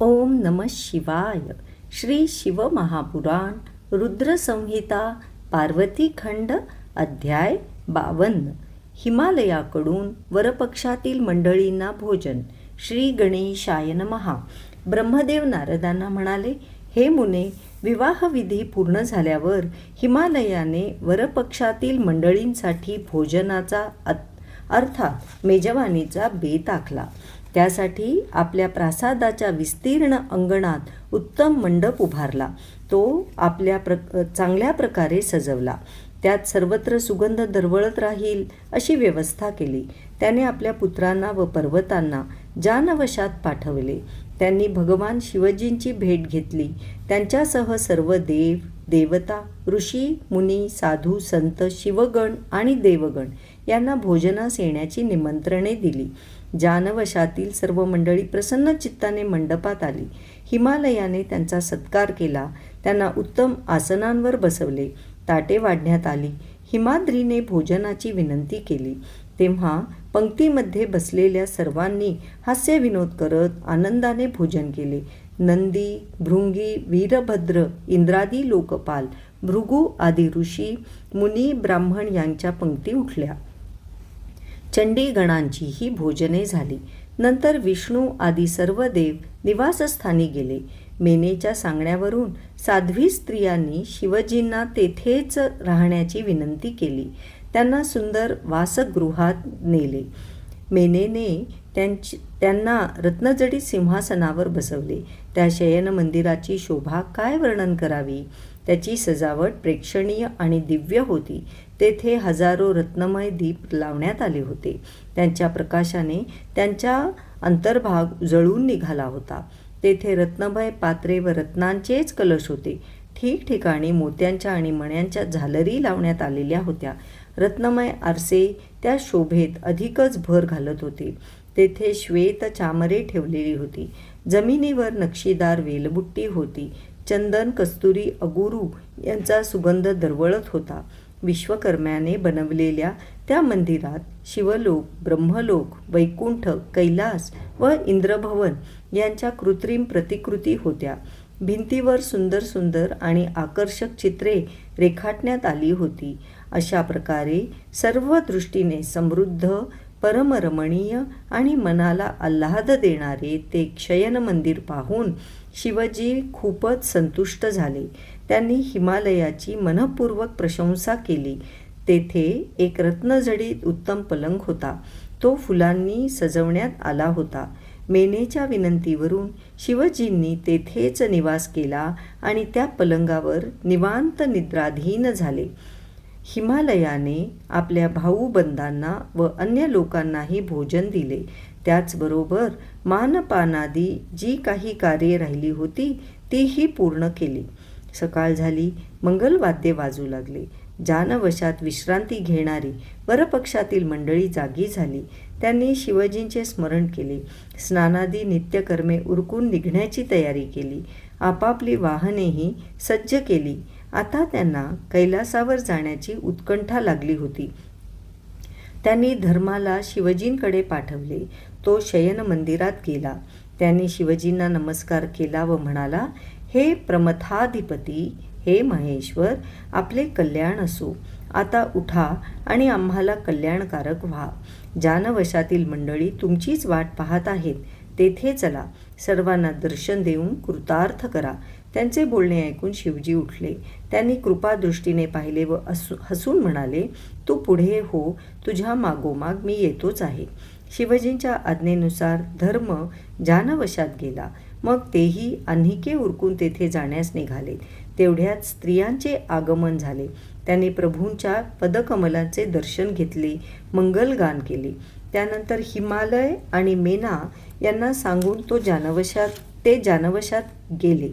ओम नम शिवाय. श्री शिवमहापुराण रुद्रसंहिता पार्वतीखंड अध्याय बावन्न. हिमालयाकडून वरपक्षातील मंडळींना भोजन. श्री गणेशाय महा ब्रह्मदेव नारदांना म्हणाले हे मुने विवाहविधी पूर्ण झाल्यावर हिमालयाने वरपक्षातील मंडळींसाठी भोजनाचा अत- अर्थात मेजवानीचा बेत आखला. त्यासाठी आपल्या प्रासादाच्या विस्तीर्ण अंगणात उत्तम मंडप उभारला. तो आपल्या प्र चांगल्या प्रकारे सजवला. त्यात सर्वत्र सुगंध दरवळत राहील अशी व्यवस्था केली. त्याने आपल्या पुत्रांना व पर्वतांना जानवशात पाठवले. त्यांनी भगवान शिवजींची भेट घेतली. त्यांच्यासह सर्व देव देवता ऋषी मुनी साधू संत शिवगण आणि देवगण यांना भोजनास येण्याची निमंत्रणे दिली. जानवशातील सर्व मंडळी प्रसन्न चित्ताने मंडपात आली. हिमालयाने त्यांचा सत्कार केला. त्यांना उत्तम आसनांवर बसवले. ताटे वाढण्यात आली. हिमाद्रीने भोजनाची विनंती केली. तेव्हा पंक्तीमध्ये बसलेल्या सर्वांनी हास्यविनोद करत आनंदाने भोजन केले. नंदी भृंगी वीरभद्र इंद्रादी लोकपाल भृगू आदी ऋषी मुनी ब्राह्मण यांच्या पंक्ती उठल्या. चंडीगणांची ही भोजने झाली. नंतर विष्णू आदी सर्व देव निवासस्थानी गेले. मेनेच्या सांगण्यावरून साध्वी स्त्रियांनी शिवजींना तेथेच राहण्याची विनंती केली. त्यांना सुंदर वासगृहात नेले. मेनेने त्यांची त्यांना रत्नजडीत सिंहासनावर बसवले. त्या शयन मंदिराची शोभा काय वर्णन करावी? त्याची सजावट प्रेक्षणीय आणि दिव्य होती. तेथे हजारो रत्नमय दीप लावण्यात आले होते. त्यांच्या प्रकाशाने त्यांच्या अंतर्भाग उजळून निघाला होता. तेथे रत्नमय पात्रे व रत्नांचेच कलश होते. ठिकठिकाणी मोत्यांच्या आणि मण्यांच्या झालरी लावण्यात आलेल्या होत्या. रत्नमय आरसे त्या शोभेत अधिकच भर घालत होते. तेथे श्वेत चामरे ठेवलेली होती. जमिनीवर नक्षीदार वेलबुट्टी होती. चंदन कस्तुरी अगुरू यांचा सुगंध दरवळत होता. विश्वकर्म्याने बनवलेल्या त्या मंदिरात शिवलोक ब्रह्मलोक वैकुंठ कैलास व इंद्रभवन यांच्या कृत्रिम प्रतिकृती होत्या. भिंतीवर सुंदर सुंदर आणि आकर्षक चित्रे रेखाटण्यात आली होती. अशा प्रकारे सर्व दृष्टीने समृद्ध परमरमणीय आणि मनाला आल्हाद देणारे ते क्षयन मंदिर पाहून शिवजी खूपच संतुष्ट झाले. त्यांनी हिमालयाची मनपूर्वक प्रशंसा केली. तेथे एक रत्नजडीत उत्तम पलंग होता. तो फुलांनी सजवण्यात आला होता. मेनेच्या विनंतीवरून शिवजींनी तेथेच निवास केला आणि त्या पलंगावर निवांत निद्राधीन झाले. हिमालयाने आपल्या भाऊबंदांना व अन्य लोकांनाही भोजन दिले. त्याचबरोबर मानपानादी जी काही कार्ये राहिली होती तीही पूर्ण केली. सकाळ झाली मंगलवाद्य वाजू लागले. जानवशात विश्रांती घेणारी वरपक्षातील मंडळी जागी झाली. त्यांनी शिवजींचे स्मरण केले. स्नानादी नित्यकर्मे उरकून निघण्याची तयारी केली. आपापली वाहनेही सज्ज केली. आता त्यांना कैलासावर जाण्याची उत्कंठा लागली होती. त्यांनी धर्माला शिवजींकडे पाठवले. तो शयन मंदिरात गेला. त्यांनी शिवजींना नमस्कार केला व म्हणाला हे प्रमथाधिपती हे महेश्वर आपले कल्याण असो. आता उठा आणि आम्हाला कल्याणकारक व्हा. जानवशातील मंडळी तुमचीच वाट पाहत आहेत. तेथे चला. सर्वांना दर्शन देऊन कृतार्थ करा. त्यांचे बोलणे ऐकून शिवजी उठले. त्यांनी कृपादृष्टीने पाहिले व असू हसून म्हणाले तू पुढे हो. तुझ्या मागोमाग मी येतोच आहे. शिवजींच्या आज्ञेनुसार धर्म जानवशात गेला. मग तेही अन्हिके उरकून तेथे जाण्यास निघाले. तेवढ्यात स्त्रियांचे आगमन झाले. त्यांनी प्रभूंच्या पदकमलांचे दर्शन घेतले मंगलगान केले. त्यानंतर हिमालय आणि मेना यांना सांगून तो जानवशात ते जानवशात गेले.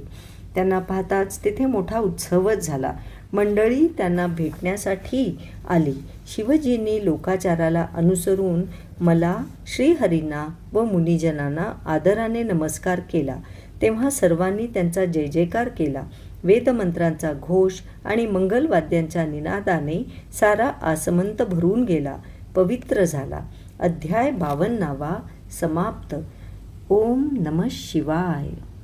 त्यांना पाहताच तेथे मोठा उत्सवच झाला. मंडळी त्यांना भेटण्यासाठी आली. शिवजींनी लोकाचाराला अनुसरून मला श्रीहरींना व मुनिजनांना आदराने नमस्कार केला. तेव्हा सर्वांनी त्यांचा जय जयकार केला. वेदमंत्रांचा घोष आणि मंगलवाद्यांच्या निनादाने सारा आसमंत भरून गेला. पवित्र झाला. अध्याय बावन्नावा समाप्त. ओम नमः शिवाय.